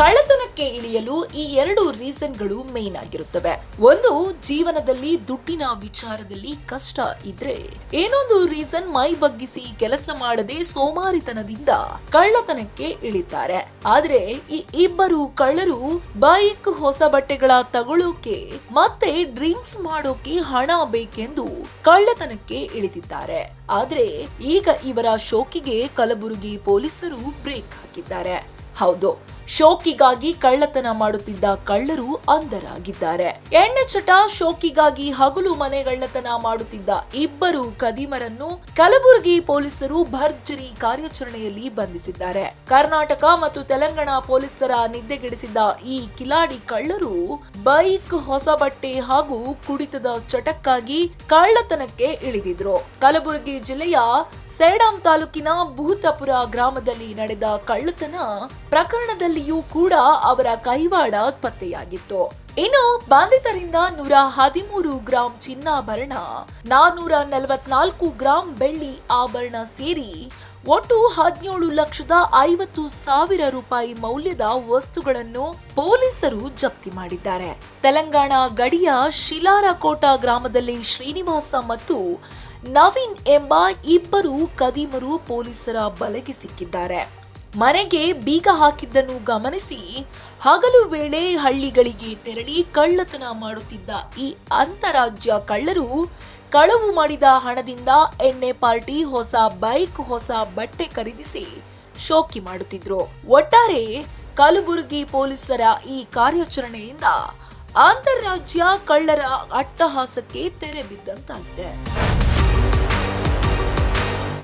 ಕಳ್ಳತನಕ್ಕೆ ಇಳಿಯಲು ಈ ಎರಡು ರೀಸನ್ಗಳು ಮೇನ್ ಆಗಿರುತ್ತವೆ. ಒಂದು, ಜೀವನದಲ್ಲಿ ದುಡ್ಡಿನ ವಿಚಾರದಲ್ಲಿ ಕಷ್ಟ ಇದ್ರೆ. ಏನೊಂದು ರೀಸನ್ ಮೈ ಬಗ್ಗಿಸಿ ಕೆಲಸ ಮಾಡದೆ ಸೋಮಾರಿತನದಿಂದ ಕಳ್ಳತನಕ್ಕೆ ಇಳಿತಾರೆ. ಆದ್ರೆ ಈ ಇಬ್ಬರು ಕಳ್ಳರು ಬೈಕ್, ಹೊಸ ಬಟ್ಟೆಗಳ ತಗೊಳ್ಳೋಕೆ ಮತ್ತೆ ಡ್ರಿಂಕ್ಸ್ ಮಾಡೋಕೆ ಹಣ ಬೇಕೆಂದು ಕಳ್ಳತನಕ್ಕೆ ಇಳಿದಿದ್ದಾರೆ. ಆದ್ರೆ ಈಗ ಇವರ ಶೋಕಿಗೆ ಕಲಬುರಗಿ ಪೊಲೀಸರು ಬ್ರೇಕ್ ಹಾಕಿದ್ದಾರೆ. ಹೌದು. ಶೋಕಿಗಾಗಿ ಕಳ್ಳತನ ಮಾಡುತ್ತಿದ್ದ ಕಳ್ಳರು ಅಂಧರಾಗಿದ್ದಾರೆ. ಎಣ್ಣೆ ಚಟ, ಶೋಕಿಗಾಗಿ ಹಗಲು ಮನೆಗಳ್ಳತನ ಮಾಡುತ್ತಿದ್ದ ಇಬ್ಬರು ಕದಿಮರನ್ನು ಕಲಬುರಗಿ ಪೊಲೀಸರು ಭರ್ಜರಿ ಕಾರ್ಯಾಚರಣೆಯಲ್ಲಿ ಬಂಧಿಸಿದ್ದಾರೆ. ಕರ್ನಾಟಕ ಮತ್ತು ತೆಲಂಗಾಣ ಪೊಲೀಸರ ನಿದ್ದೆಗೆಡಿಸಿದ್ದ ಈ ಕಿಲಾಡಿ ಕಳ್ಳರು ಬೈಕ್, ಹೊಸ ಬಟ್ಟೆ ಹಾಗೂ ಕುಡಿತದ ಚಟಕ್ಕಾಗಿ ಕಳ್ಳತನಕ್ಕೆ ಇಳಿದಿದ್ರು. ಕಲಬುರಗಿ ಜಿಲ್ಲೆಯ ಸೇಡಂ ತಾಲೂಕಿನ ಭೂತಪುರ ಗ್ರಾಮದಲ್ಲಿ ನಡೆದ ಕಳ್ಳತನ ಪ್ರಕರಣದಲ್ಲಿಯೂ ಕೂಡ ಅವರ ಕೈವಾಡ ಪತ್ತೆಯಾಗಿತ್ತು. ಇನ್ನು ಬಾಂಧಿತರಿಂದ ನೂರ ಹದಿಮೂರು ಗ್ರಾಂ ಚಿನ್ನಾಭರಣ, ನಾನೂರ ನಲವತ್ನಾಲ್ಕು ಗ್ರಾಂ ಬೆಳ್ಳಿ ಆಭರಣ ಸೇರಿ ಒಟ್ಟು ಹದಿನೇಳು ಲಕ್ಷದ ಐವತ್ತು ಸಾವಿರ ರೂಪಾಯಿ ಮೌಲ್ಯದ ವಸ್ತುಗಳನ್ನು ಪೊಲೀಸರು ಜಪ್ತಿ ಮಾಡಿದ್ದಾರೆ. ತೆಲಂಗಾಣ ಗಡಿಯ ಶಿಲಾರಕೋಟ ಗ್ರಾಮದಲ್ಲಿ ಶ್ರೀನಿವಾಸ ಮತ್ತು ನವೀನ್ ಎಂಬ ಇಬ್ಬರು ಕದೀಮರು ಪೊಲೀಸರ ಬಲೆಗೆ ಸಿಕ್ಕಿದ್ದಾರೆ. ಮನೆಗೆ ಬೀಗ ಹಾಕಿದ್ದನ್ನು ಗಮನಿಸಿ ಹಗಲು ವೇಳೆ ಹಳ್ಳಿಗಳಿಗೆ ತೆರಳಿ ಕಳ್ಳತನ ಮಾಡುತ್ತಿದ್ದ ಈ ಅಂತಾರಾಜ್ಯ ಕಳ್ಳರು ಕಳವು ಮಾಡಿದ ಹಣದಿಂದ ಎಣ್ಣೆ ಪಾರ್ಟಿ, ಹೊಸ ಬೈಕ್, ಹೊಸ ಬಟ್ಟೆ ಖರೀದಿಸಿ ಶೋಕಿ ಮಾಡುತ್ತಿದ್ರು. ಒಟ್ಟಾರೆ ಕಲಬುರಗಿ ಪೊಲೀಸರ ಈ ಕಾರ್ಯಾಚರಣೆಯಿಂದ ಅಂತಾರಾಜ್ಯ ಕಳ್ಳರ ಅಟ್ಟಹಾಸಕ್ಕೆ ತೆರೆ ಬಿದ್ದಂತಾಗಿದೆ.